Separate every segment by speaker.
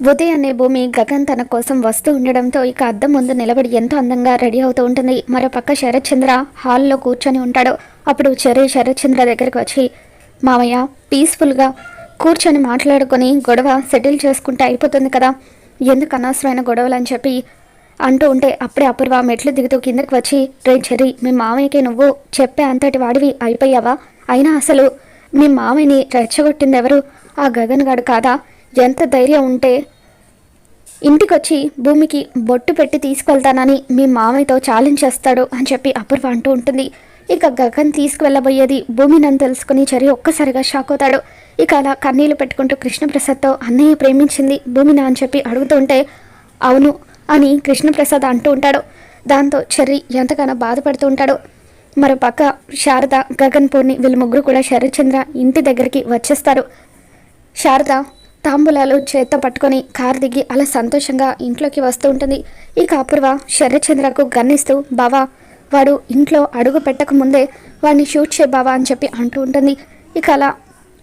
Speaker 1: ఉదయాన్నే భూమి గగన్ తన కోసం వస్తూ ఉండడంతో ఇక అద్దం ముందు నిలబడి ఎంతో అందంగా రెడీ అవుతూ ఉంటుంది. మరోపక్క శరత్ చంద్ర హాల్లో కూర్చొని ఉంటాడు. అప్పుడు చెరు శరత్ చంద్ర దగ్గరికి వచ్చి మామయ్య పీస్ఫుల్గా కూర్చొని మాట్లాడుకొని గొడవ సెటిల్ చేసుకుంటే అయిపోతుంది కదా. ఎందుకు అనవసరమైన గొడవలు అని చెప్పి అంటూ ఉంటే అప్పుడే అపూర్వ మెట్లు దిగుతూ కిందకి వచ్చి రే చెర్రీ మీ మామయ్యకి నువ్వు చెప్పే అంతటి వాడివి అయిపోయావా? అయినా అసలు మీ మామయ్యని రెచ్చగొట్టింది ఎవరు ఆ గగన్ గాడు కాదా? ఎంత ధైర్యం ఉంటే ఇంటికొచ్చి భూమికి బొట్టు పెట్టి తీసుకెళ్తానని మీ మామయ్యతో ఛాలెంజ్ చేస్తాడు అని చెప్పి అపూర్వ అంటూ ఉంటుంది. ఇక గగన్ తీసుకువెళ్ళబోయేది భూమి నన్ను తెలుసుకుని చరి ఒక్కసారిగా షాక్ అవుతాడు. ఇక అలా కన్నీళ్ళు పెట్టుకుంటూ కృష్ణప్రసాద్తో అన్నయ్య ప్రేమించింది భూమిని? అని చెప్పి అడుగుతూ ఉంటే అవును అని కృష్ణప్రసాద్ అంటూ ఉంటాడు. దాంతో చెర్రి ఎంతగానో బాధపడుతూ ఉంటాడు. మరో పక్క శారద గగన్ పూర్ణి వీళ్ళ ముగ్గురు కూడా శరత్చంద్ర ఇంటి దగ్గరికి వచ్చేస్తారు. శారద తాంబూలాలు చేత్తో పట్టుకొని కారు దిగి అలా సంతోషంగా ఇంట్లోకి వస్తూ ఉంటుంది. ఇక అపూర్వ శరత్చంద్రకు గన్నిస్తూ బావా వాడు ఇంట్లో అడుగు పెట్టక ముందే వాడిని షూట్ చే బావా అని చెప్పి అంటూ ఉంటుంది. ఇక అలా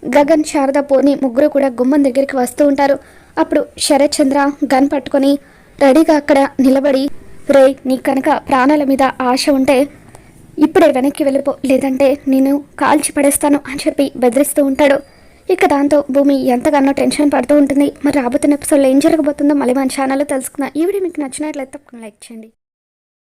Speaker 1: గగన్ శారద పోని ముగ్గురు కూడా గుమ్మం దగ్గరికి వస్తూ ఉంటారు. అప్పుడు శరత్చంద్ర గన్ పట్టుకొని రెడీగా అక్కడ నిలబడి రే నీ కనుక ప్రాణాల మీద ఆశ ఉంటే ఇప్పుడే వెనక్కి వెళ్ళిపో లేదంటే నేను కాల్చి పడేస్తాను అని చెప్పి బెదిరిస్తూ ఉంటాడు. ఇక దాంతో భూమి ఎంతగానో టెన్షన్ పడుతూ ఉంటుంది. మరి రాబోతున్న ఎపిసోడ్లో ఏం జరగబోతుందో మళ్ళీ మన ఛానల్లో తెలుసుకుందాం. ఈ వీడియో మీకు నచ్చినట్లయితే తప్పకుండా లైక్ చేయండి.